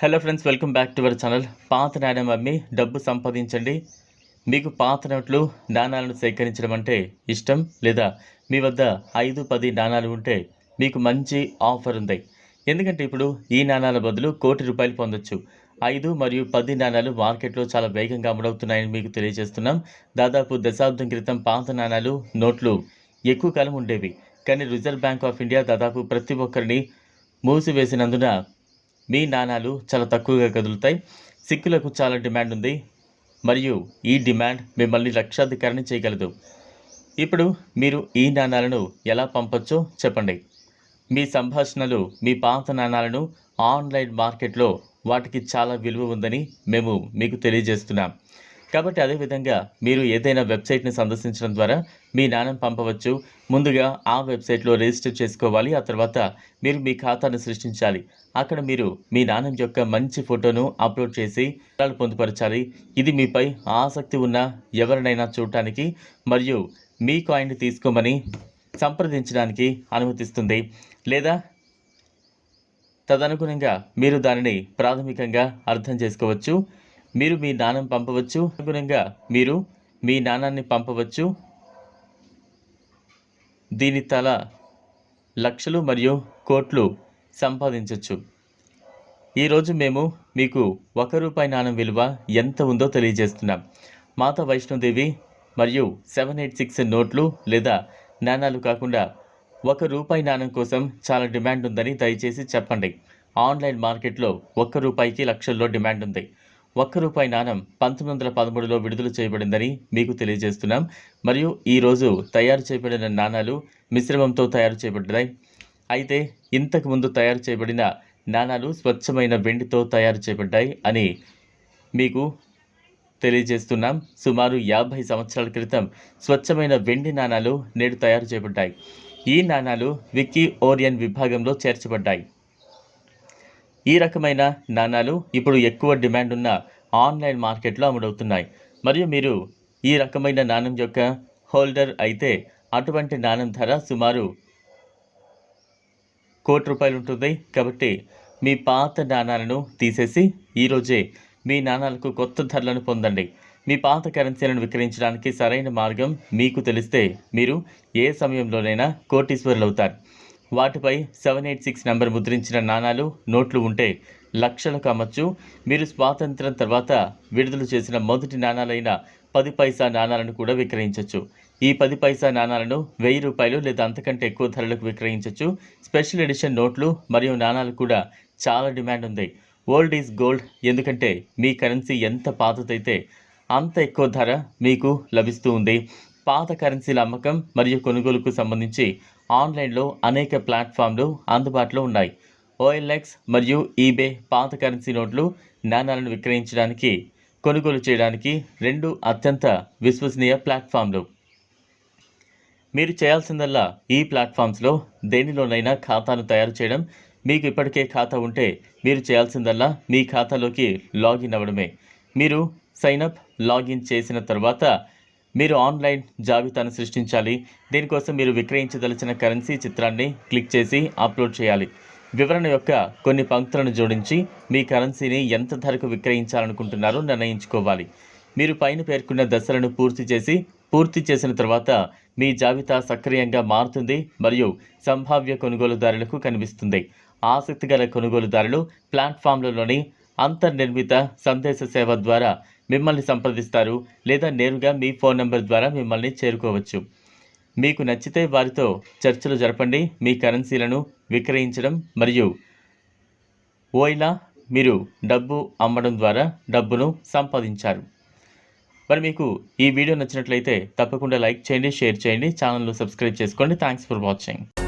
Hello friends welcome back to our channel పాత నాణ్యం అమ్మి డబ్బు సంపాదించండి. మీకు పాత నోట్లు నాణాలను సేకరించడం అంటే ఇష్టం లేదా మీ వద్ద ఐదు పది నాణాలు ఉంటే మీకు మంచి ఆఫర్ ఉంది. ఎందుకంటే ఇప్పుడు ఈ నాణాల బదులు కోటి రూపాయలు పొందొచ్చు. ఐదు మరియు పది నాణాలు మార్కెట్లో చాలా వేగంగా అమలవుతున్నాయని మీకు తెలియజేస్తున్నాం. దాదాపు దశాబ్దం క్రితం పాత నాణాలు నోట్లు ఎక్కువ కాలం ఉండేవి. కానీ రిజర్వ్ బ్యాంక్ ఆఫ్ ఇండియా దాదాపు ప్రతి ఒక్కరిని మూసివేసినందున మీ నాణాలు చాలా తక్కువగా కదులుతాయి. సిక్కులకు చాలా డిమాండ్ ఉంది. మరియు ఈ డిమాండ్ మిమ్మల్ని లక్షాధికారిని చేయగలదు. ఇప్పుడు మీరు ఈ నాణాలను ఎలా పంపొచ్చో చెప్పండి. మీ సంభాషణలు మీ పాత నాణాలను ఆన్లైన్ మార్కెట్లో వాటికి చాలా విలువ ఉందని మేము మీకు తెలియజేస్తున్నాం. కాబట్టి అదేవిధంగా మీరు ఏదైనా వెబ్సైట్ని సందర్శించడం ద్వారా మీ నాణం పంపవచ్చు. ముందుగా ఆ వెబ్సైట్లో రిజిస్టర్ చేసుకోవాలి. ఆ తర్వాత మీరు మీ ఖాతాను సృష్టించాలి. అక్కడ మీరు మీ నాణం యొక్క మంచి ఫోటోను అప్లోడ్ చేసి వివరాలు పొందుపరచాలి. ఇది మీపై ఆసక్తి ఉన్న ఎవరినైనా చూడటానికి మరియు మీ కాయిన్ తీసుకోమని సంప్రదించడానికి అనుమతిస్తుంది. లేదా తదనుగుణంగా మీరు దానిని ప్రాథమికంగా అర్థం చేసుకోవచ్చు. మీరు మీ నాణం పంపవచ్చు. అనుగుణంగా మీరు మీ నాణాన్ని పంపవచ్చు. దీని తల లక్షలు మరియు కోట్లు సంపాదించవచ్చు ఈరోజు మేము మీకు ఒక రూపాయి నాణం విలువ ఎంత ఉందో తెలియజేస్తున్నాం. మాత వైష్ణోదేవి మరియు సెవెన్ ఎయిట్ సిక్స్ నోట్లు లేదా నాణాలు కాకుండా ఒక రూపాయి నాణం కోసం చాలా డిమాండ్ ఉందని దయచేసి చెప్పండి. ఆన్లైన్ మార్కెట్లో ఒక్క రూపాయికి లక్షల్లో డిమాండ్ ఉంది. ఒక్క రూపాయి నాణం పంతొమ్మిది వందల పదమూడులో విడుదల చేయబడిందని మీకు తెలియజేస్తున్నాం. మరియు ఈరోజు తయారు చేయబడిన నాణాలు మిశ్రమంతో తయారు చేయబడ్డాయి. అయితే ఇంతకు ముందు తయారు చేయబడిన నాణాలు స్వచ్ఛమైన వెండితో తయారు చేయబడ్డాయి అని మీకు తెలియజేస్తున్నాం. సుమారు యాభై సంవత్సరాల క్రితం స్వచ్ఛమైన వెండి నాణాలు నేడు తయారు చేయబడ్డాయి. ఈ నాణాలు విక్కీ ఓరియన్ విభాగంలో చేర్చబడ్డాయి. ఈ రకమైన నాణాలు ఇప్పుడు ఎక్కువ డిమాండ్ ఉన్న ఆన్లైన్ మార్కెట్లో అమ్ముడవుతున్నాయి. మరియు మీరు ఈ రకమైన నాణం యొక్క హోల్డర్ అయితే అటువంటి నాణం ధర సుమారు కోటి రూపాయలు ఉంటుంది. కాబట్టి మీ పాత నాణాలను తీసేసి ఈరోజే మీ నాణాలకు కొత్త ధరలను పొందండి. మీ పాత కరెన్సీలను విక్రయించడానికి సరైన మార్గం మీకు తెలిస్తే మీరు ఏ సమయంలోనైనా కోటీశ్వరులు అవుతారు వాటిపై సెవెన్ ఎయిట్ సిక్స్ నెంబర్ ముద్రించిన నాణాలు నోట్లు ఉంటే లక్షలకు అమ్మచ్చు మీరు స్వాతంత్రం తర్వాత విడుదల చేసిన మొదటి నాణాలైన పది పైసా నాణాలను కూడా విక్రయించవచ్చు ఈ పది పైసా నాణాలను వెయ్యి రూపాయలు లేదా అంతకంటే ఎక్కువ ధరలకు విక్రయించవచ్చు స్పెషల్ ఎడిషన్ నోట్లు మరియు నాణాలు కూడా చాలా డిమాండ్ ఉంది. ఓల్డ్ ఈజ్ గోల్డ్ ఎందుకంటే మీ కరెన్సీ ఎంత పాతదైతే అంత ఎక్కువ ధర మీకు లభిస్తూ ఉంది. పాత కరెన్సీల అమ్మకం మరియు కొనుగోలుకు సంబంధించి ఆన్లైన్లో అనేక ప్లాట్ఫామ్లు అందుబాటులో ఉన్నాయి. ఓఎల్ఎక్స్ మరియు ఈబే పాత కరెన్సీ నోట్లు నాణాలను విక్రయించడానికి కొనుగోలు చేయడానికి రెండు అత్యంత విశ్వసనీయ ప్లాట్ఫామ్లు. మీరు చేయాల్సిందల్లా ఈ ప్లాట్ఫామ్స్లో దేనిలోనైనా ఖాతాను తయారు చేయడం మీకు ఇప్పటికే ఖాతా ఉంటే మీరు చేయాల్సిందల్లా మీ ఖాతాలోకి లాగిన్ అవ్వడమే. మీరు సైనప్ లాగిన్ చేసిన తర్వాత మీరు ఆన్లైన్ జాబితాను సృష్టించాలి. దీనికోసం మీరు విక్రయించదలిచిన కరెన్సీ చిత్రాన్ని క్లిక్ చేసి అప్లోడ్ చేయాలి. వివరణ యొక్క కొన్ని పంక్తులను జోడించి మీ కరెన్సీని ఎంత ధరకు విక్రయించాలనుకుంటున్నారో నిర్ణయించుకోవాలి. మీరు పైన పేర్కొన్న దశలను పూర్తి చేసి పూర్తి చేసిన తర్వాత మీ జాబితా సక్రియంగా మారుతుంది మరియు సంభావ్య కొనుగోలుదారులకు కనిపిస్తుంది. ఆసక్తిగల కొనుగోలుదారులు ప్లాట్ఫామ్లలోని అంతర్నిర్మిత సందేశ సేవ ద్వారా మిమ్మల్ని సంప్రదిస్తారు లేదా నేరుగా మీ ఫోన్ నెంబర్ ద్వారా మిమ్మల్ని చేరుకోవచ్చు. మీకు నచ్చితే వారితో చర్చలు జరపండి మీ కరెన్సీలను విక్రయించడం మరియు ఓయిలా మీరు డబ్బు అమ్మడం ద్వారా డబ్బును సంపాదించారు. మరి మీకు ఈ వీడియో నచ్చినట్లయితే తప్పకుండా లైక్ చేయండి షేర్ చేయండి ఛానల్ను సబ్స్క్రైబ్ చేసుకోండి. Thanks for watching.